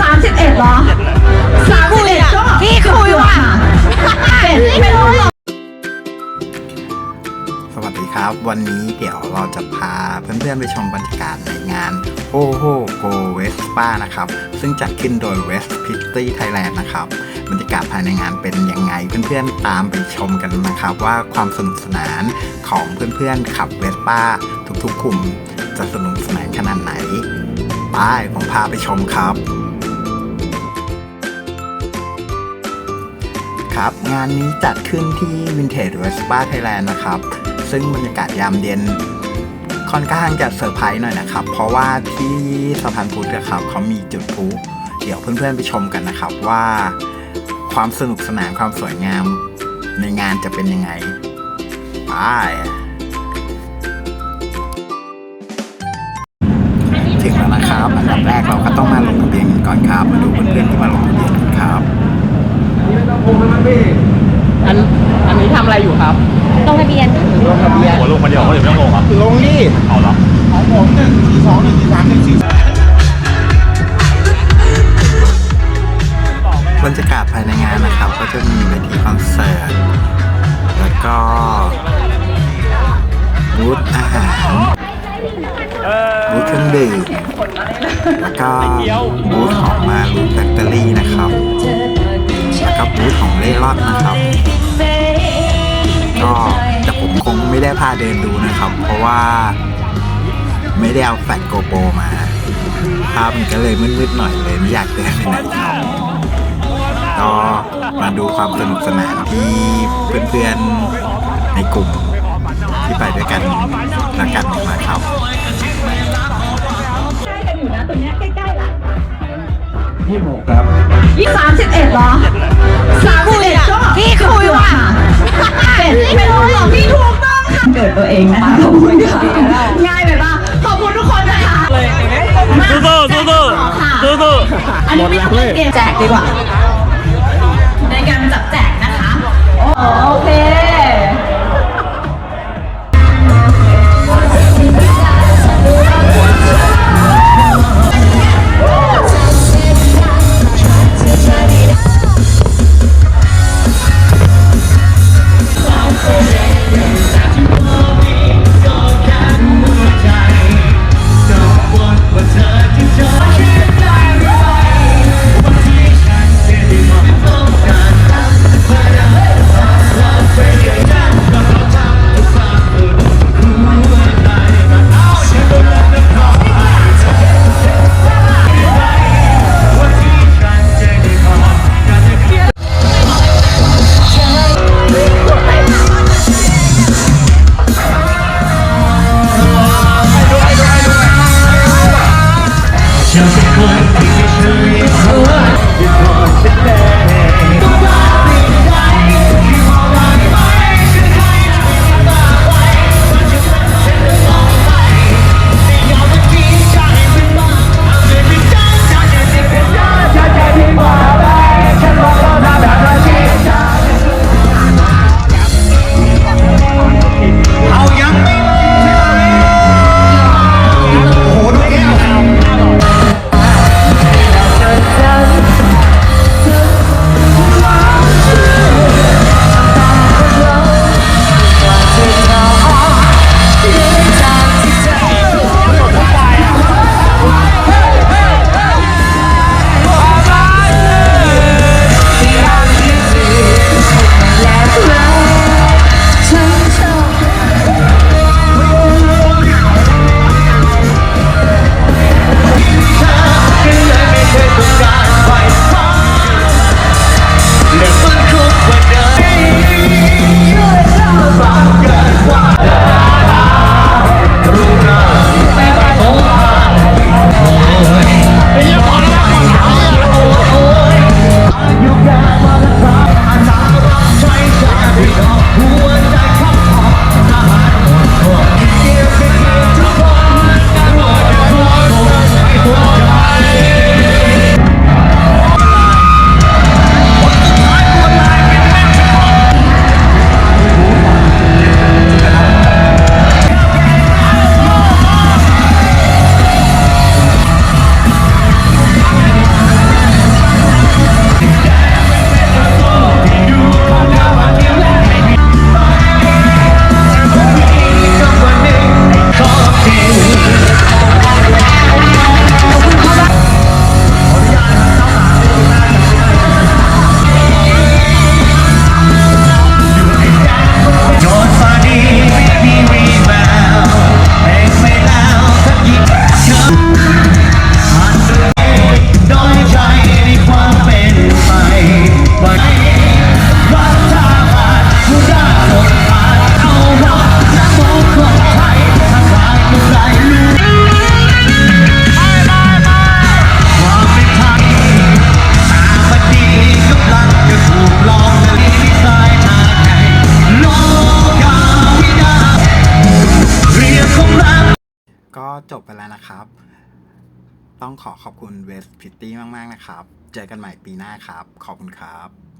สามสิบเอ็ดเหรอสามสิบเอ็ดก็พี่คุยว่ะเจ็ดไม่รู้หรอกสวัสดีครับ วันนี้เดี๋ยวเราจะพาเพื่อนๆไปชมบรรยากาศในงานโอโฮโกเวสป้านะครับ ซึ่งจัดขึ้นโดย West Pitty Thailand นะครับ บรรยากาศภายในงานเป็นยังไงเพื่อนๆตามไปชมกันนะครับ ว่าความสนุกสนานของเพื่อนๆขับเวสป้าทุกๆกลุ่มจะสนุกสนานขนาดไหน ไปผมพาไปชมครับ ครับ งานนี้จัดขึ้นที่ Vintage Vespa Thailand นะครับ ซึ่งบรรยากาศยามเย็น ค่อนข้างจะเซอร์ไพรส์หน่อยนะครับ เพราะว่าที่สะพานพุทธครับเขามีจุดพลุเดี๋ยวเพื่อนๆไปชมกันนะครับว่าความสนุกสนานความสวยงามในงานจะเป็นยังไงไปถึงแล้วนะครับ อันดับแรกเราก็ต้องมาลงทะเบียนก่อนครับ มาดูเพื่อนๆที่มาลงทะเบียนครับ อันอันนี้ทำอะไรอยู่ครับลงทะเบียนลงทะเบียนหัวลงคนเดียวเขาถึงไม่ต้องลงครับลงนี่เอาเหรอของผมหนึ่งสี่สองหนึ่งสี่สามหนึ่งสี่บรรยากาศภายในงานนะครับ ก็จะมีเวทีคอนเสิร์ตแล้วก็บูธอาหารบูธเครื่องดื่มแล้วก็บูธของมาลูแฟคเตอรี่นะครับ รอนนะครับ ก็แต่ผมคงไม่ได้พาเดินดูนะครับ เพราะว่าไม่ได้เอาแฟลชโกโปรมา ภาพมันก็เลยมืดๆหน่อยเลยไม่อยากเดินไปไหนครับก็มาดูความสนุกสนานที่เพื่อนๆในกลุ่มที่ไปด้วยกันล้วกันนะครับใกล้กันอยู่นะตัวเนี้ยใกล้ๆล่ะยี่หกครับยี่สามสิบเอ็ดเหรอ ตัวเองนะคะขอบคุณค่ะง่ายไปปะขอบคุณทุกคนนะคะเลยสู้ๆสู้ๆต่อค่ะสู้อันนี้ไม่ต้องเล่นเกมแจกดีกว่า จบไปแล้วนะครับ ต้องขอขอบคุณเวสพิตตี้มาก ๆ นะครับ เจอกันใหม่ปีหน้าครับ ขอบคุณครับ